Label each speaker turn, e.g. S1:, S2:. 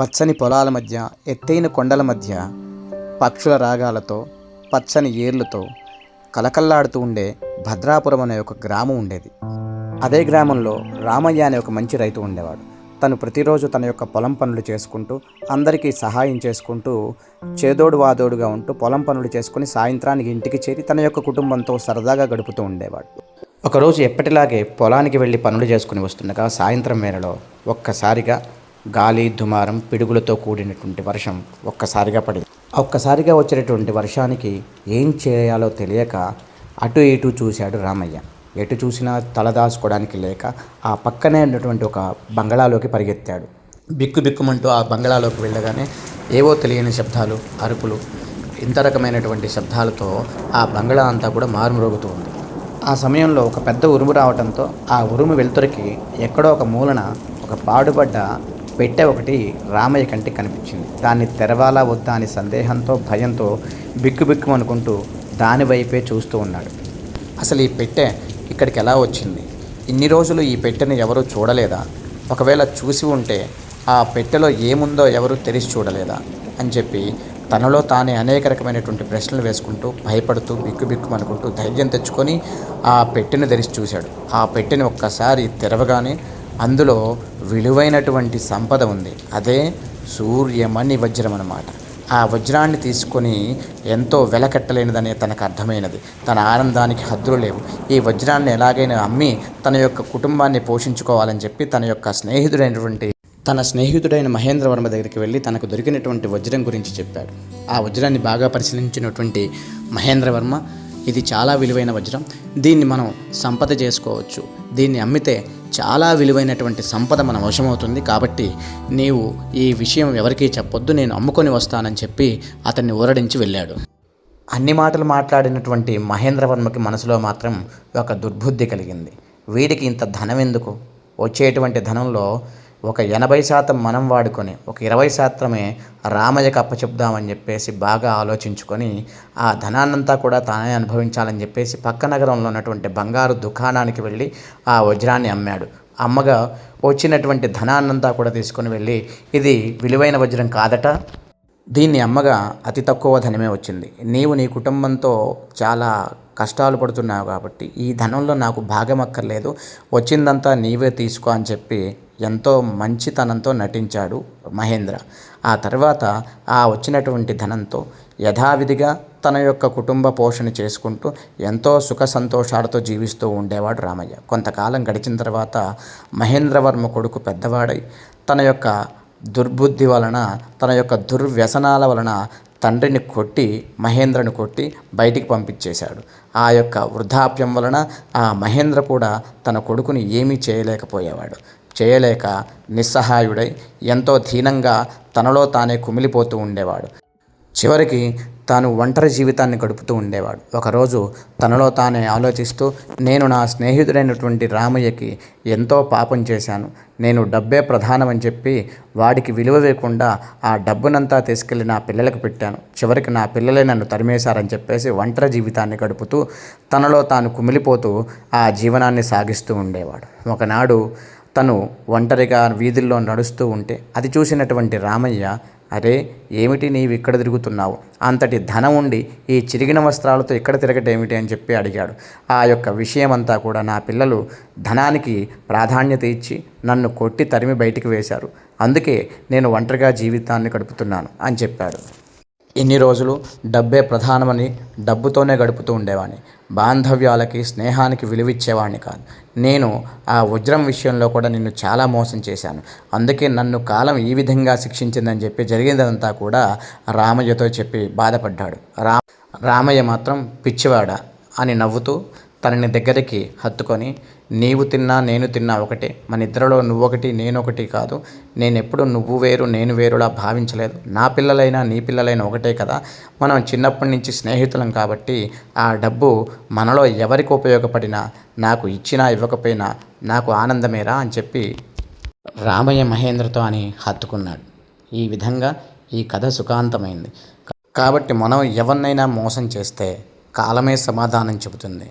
S1: పచ్చని పొలాల మధ్య ఎత్తైన కొండల మధ్య పక్షుల రాగాలతో పచ్చని ఏర్లతో కలకల్లాడుతూ ఉండే భద్రాపురం అనే ఒక గ్రామం ఉండేది. అదే గ్రామంలో రామయ్య అనే ఒక మంచి రైతు ఉండేవాడు. తను ప్రతిరోజు తన యొక్క పొలం పనులు చేసుకుంటూ అందరికీ సహాయం చేసుకుంటూ చేదోడు వాదోడుగా ఉంటూ పొలం పనులు చేసుకుని సాయంత్రానికి ఇంటికి చేరి తన యొక్క కుటుంబంతో సరదాగా గడుపుతూ ఉండేవాడు. ఒకరోజు ఎప్పటిలాగే పొలానికి వెళ్ళి పనులు చేసుకుని వస్తుండగా సాయంత్రం వేళలో ఒక్కసారిగా గాలి దుమారం పిడుగులతో కూడినటువంటి వర్షం ఒక్కసారిగా పడింది. ఒక్కసారిగా వచ్చేటటువంటి వర్షానికి ఏం చేయాలో తెలియక అటు ఇటు చూశాడు రామయ్య. ఎటు చూసినా తలదాచుకోవడానికి లేక ఆ పక్కనే ఉన్నటువంటి ఒక బంగళాలోకి పరిగెత్తాడు. బిక్కు బిక్కుమంటూ ఆ బంగళాలోకి వెళ్ళగానే ఏవో తెలియని శబ్దాలు అరుపులు ఇంత రకమైనటువంటి శబ్దాలతో ఆ బంగళా అంతా కూడా మారుమ్రోగుతూ ఉంది. ఆ సమయంలో ఒక పెద్ద ఉరుము రావడంతో ఆ ఉరుము వెలుతురికి ఎక్కడో ఒక మూలన ఒక పాడుపడ్డ పెట్టె ఒకటి రామయ్య కంటికి కనిపించింది. దాన్ని తెరవాలా వద్దా అని సందేహంతో భయంతో బిక్కుబిక్కు అనుకుంటూ దానివైపే చూస్తూ ఉన్నాడు. అసలు ఈ పెట్టె ఇక్కడికి ఎలా వచ్చింది? ఇన్ని రోజులు ఈ పెట్టెని ఎవరూ చూడలేదా? ఒకవేళ చూసి ఉంటే ఆ పెట్టెలో ఏముందో ఎవరూ తెరిచి చూడలేదా? అని చెప్పి తనలో తానే అనేక రకమైనటువంటి ప్రశ్నలు వేసుకుంటూ భయపడుతూ బిక్కు అనుకుంటూ ధైర్యం తెచ్చుకొని ఆ పెట్టెను తెరిచి చూశాడు. ఆ పెట్టెని ఒక్కసారి తెరవగానే అందులో విలువైనటువంటి సంపద ఉంది. అదే సూర్యమణి వజ్రం అన్నమాట. ఆ వజ్రాన్ని తీసుకొని ఎంతో వెలకట్టలేనిదనే తనకు అర్థమైనది. తన ఆనందానికి హద్దులు లేవు. ఈ వజ్రాన్ని ఎలాగైనా అమ్మి తన యొక్క కుటుంబాన్ని పోషించుకోవాలని చెప్పి తన యొక్క స్నేహితుడైనటువంటి తన స్నేహితుడైన మహేంద్రవర్మ దగ్గరికి వెళ్ళి తనకు దొరికినటువంటి వజ్రం గురించి చెప్పాడు. ఆ వజ్రాన్ని బాగా పరిశీలించినటువంటి మహేంద్రవర్మ ఇది చాలా విలువైన వజ్రం. దీన్ని మనం సంపద చేసుకోవచ్చు. దీన్ని అమ్మితే చాలా విలువైనటువంటి సంపద మన వశమవుతుంది కాబట్టి నీవు ఈ విషయం ఎవరికీ చెప్పొద్దు నేను అమ్ముకొని వస్తానని చెప్పి అతన్ని ఊరడించి వెళ్ళాడు. అన్ని మాటలు మాట్లాడినటువంటి మహేంద్రవర్మకి మనసులో మాత్రం ఒక దుర్బుద్ధి కలిగింది. వీడికి ఇంత ధనం ఎందుకు వచ్చేటువంటి ధనంలో ఒక ఎనభై శాతం మనం వాడుకొని ఒక ఇరవై శాతమే రామయ్యకు అప్పచెప్దామని చెప్పేసి బాగా ఆలోచించుకొని ఆ ధనాన్నంతా కూడా తానే అనుభవించాలని చెప్పేసి పక్క నగరంలో ఉన్నటువంటి బంగారు దుకాణానికి వెళ్ళి ఆ వజ్రాన్ని అమ్మాడు. అమ్మగా వచ్చినటువంటి ధనాన్నంతా కూడా తీసుకొని వెళ్ళి ఇది విలువైన వజ్రం కాదట. దీన్ని అమ్మగా అతి తక్కువ ధనమే వచ్చింది. నీవు నీ కుటుంబంతో చాలా కష్టాలు పడుతున్నావు కాబట్టి ఈ ధనంలో నాకు భాగం అక్కర్లేదు. వచ్చిందంతా నీవే తీసుకో అని చెప్పి ఎంతో మంచితనంతో నటించాడు మహేంద్ర. ఆ తర్వాత ఆ వచ్చినటువంటి ధనంతో యథావిధిగా తన యొక్క కుటుంబ పోషణ చేసుకుంటూ ఎంతో సుఖ సంతోషాలతో జీవిస్తూ ఉండేవాడు రామయ్య. కొంతకాలం గడిచిన తర్వాత మహేంద్రవర్మ కొడుకు పెద్దవాడై తన యొక్క దుర్బుద్ధి వలన తన యొక్క దుర్వ్యసనాల వలన తండ్రిని కొట్టి మహేంద్రను కొట్టి బయటికి పంపించేశాడు. ఆ యొక్క వృద్ధాప్యం వలన ఆ మహేంద్ర కూడా తన కొడుకుని ఏమీ చేయలేకపోయేవాడు. చేయలేక నిస్సహాయుడై ఎంతో దీనంగా తనలో తానే కుమిలిపోతూ ఉండేవాడు. చివరికి తాను ఒంటరి జీవితాన్ని గడుపుతూ ఉండేవాడు. ఒకరోజు తనలో తానే ఆలోచిస్తూ నేను నా స్నేహితుడైనటువంటి రామయ్యకి ఎంతో పాపం చేశాను. నేను డబ్బే ప్రధానమని చెప్పి వాడికి విలువ వేయకుండా ఆ డబ్బునంతా తీసుకెళ్ళి నా పిల్లలకు పెట్టాను. చివరికి నా పిల్లలే నన్ను తరిమేశారని చెప్పేసి ఒంటరి జీవితాన్ని గడుపుతూ తనలో తాను కుమిలిపోతూ ఆ జీవనాన్ని సాగిస్తూ ఉండేవాడు. ఒకనాడు తను ఒంటరిగా వీధుల్లో నడుస్తూ ఉంటే అది చూసినటువంటి రామయ్య అరే ఏమిటి నీవు ఇక్కడ తిరుగుతున్నావు? అంతటి ధనం ఉండి ఈ చిరిగిన వస్త్రాలతో ఇక్కడ తిరగటేమిటి అని చెప్పి అడిగాడు. ఆ యొక్క విషయమంతా కూడా నా పిల్లలు ధనానికి ప్రాధాన్యత ఇచ్చి నన్ను కొట్టి తరిమి బయటికి వేశారు. అందుకే నేను ఒంటరిగా జీవితాన్ని గడుపుతున్నాను అని చెప్పాడు ఇన్ని రోజులు డబ్బే ప్రధానమని డబ్బుతోనే గడుపుతూ ఉండేవాడిని బాంధవ్యాలకి స్నేహానికి విలువిచ్చేవాడిని కాదు. నేను ఆ వజ్రం విషయంలో కూడా నిన్ను చాలా మోసం చేశాను. అందుకే నన్ను కాలం ఈ విధంగా శిక్షించిందని చెప్పి జరిగిందంతా కూడా రామయ్యతో చెప్పి బాధపడ్డాడు. రా రామయ్య మాత్రం పిచ్చివాడా అని నవ్వుతూ తనని దగ్గరికి హత్తుకొని నీవు తిన్నా నేను తిన్నా ఒకటే. మన ఇద్దరిలో నువ్వొకటి నేనొకటి కాదు. నేను ఎప్పుడు నువ్వు వేరు నేను వేరులా భావించలేదు. నా పిల్లలైనా నీ పిల్లలైనా ఒకటే కదా. మనం చిన్నప్పటి నుంచి స్నేహితులం కాబట్టి ఆ డబ్బు మనలో ఎవరికి ఉపయోగపడినా నాకు ఇచ్చినా ఇవ్వకపోయినా నాకు ఆనందమేరా అని చెప్పి రామయ్య మహేంద్రతో అని హత్తుకున్నాడు. ఈ విధంగా ఈ కథ సుఖాంతమైంది. కాబట్టి మనం ఎవరినైనా మోసం చేస్తే కాలమే సమాధానం చెబుతుంది.